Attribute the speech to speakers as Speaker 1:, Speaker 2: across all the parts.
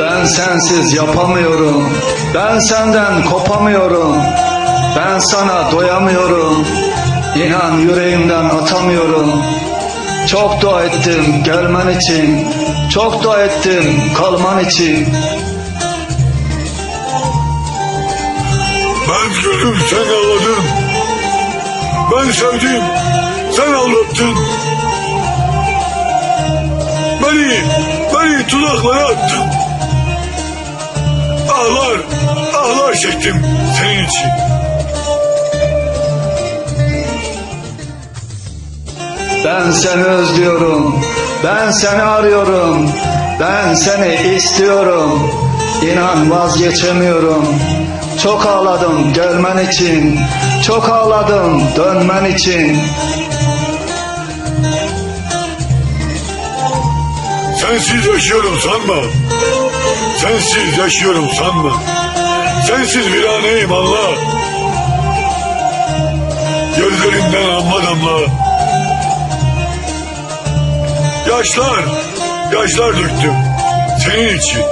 Speaker 1: Ben sensiz yapamıyorum. Ben senden kopamıyorum. Ben sana doyamıyorum. İnan yüreğimden atamıyorum. Çok dua ettim gelmen için. Çok dua ettim kalman için.
Speaker 2: Ben gülüm sen ağladın. Ben sevdim sen aldattın. Beni, beni tuzaklara attın. Ağlar, ağlar çektim senin için.
Speaker 1: Ben seni özlüyorum. Ben seni arıyorum. Ben seni istiyorum. İnan vazgeçemiyorum. Çok ağladım gelmen için. Çok ağladım dönmen için.
Speaker 2: Sensiz yaşıyorum sanma. Sensiz yaşıyorum sanma. Sensiz bir aneyim Allah. Gözlerimden amma damla. Yaşlar, yaşlar döktüm senin için.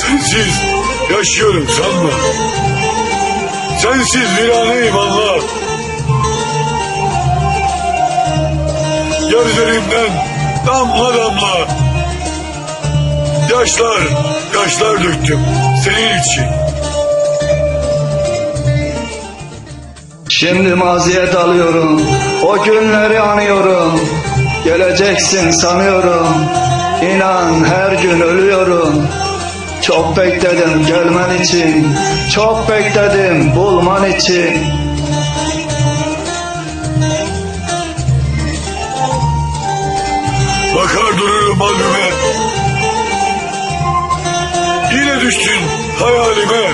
Speaker 2: Sensiz yaşıyorum sanma. Sensiz bir aneyim Allah. Gözlerimden damla damla Yaşlar, yaşlar döktüm senin için
Speaker 1: Şimdi maziye dalıyorum. O günleri anıyorum. Geleceksin sanıyorum. İnan her gün ölüyorum. Çok bekledim gelmen için. Çok bekledim bulman için.
Speaker 2: Bakar dururum halime Yine düştün hayalime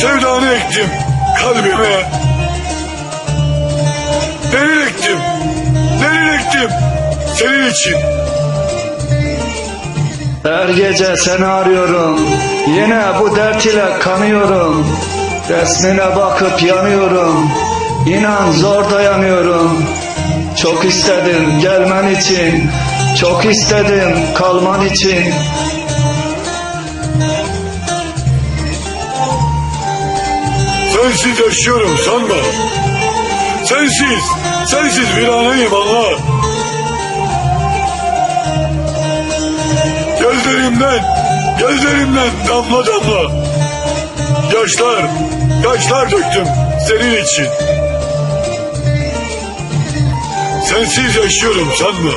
Speaker 2: Sevdanı ektim kalbime Derin ektim, derin ektim senin için
Speaker 1: Her gece seni arıyorum. Yine bu dert ile kanıyorum. Resmine bakıp yanıyorum. İnan zor dayanıyorum. Çok istedim gelmen için. Çok istedim kalman için.
Speaker 2: Sensiz yaşıyorum sanma. Sensiz, sensiz bir aneyim Allah. Gözlerimden, gözlerimden damla damla. Yaşlar, yaşlar döktüm senin için. Sensiz yaşıyorum sanma.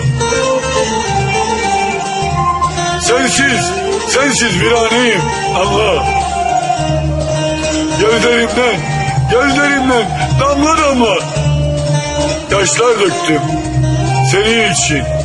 Speaker 2: Sensiz, sensiz bir aneyim Allah. Gözlerimden, gözlerimden damla damla yaşlar döktüm senin için.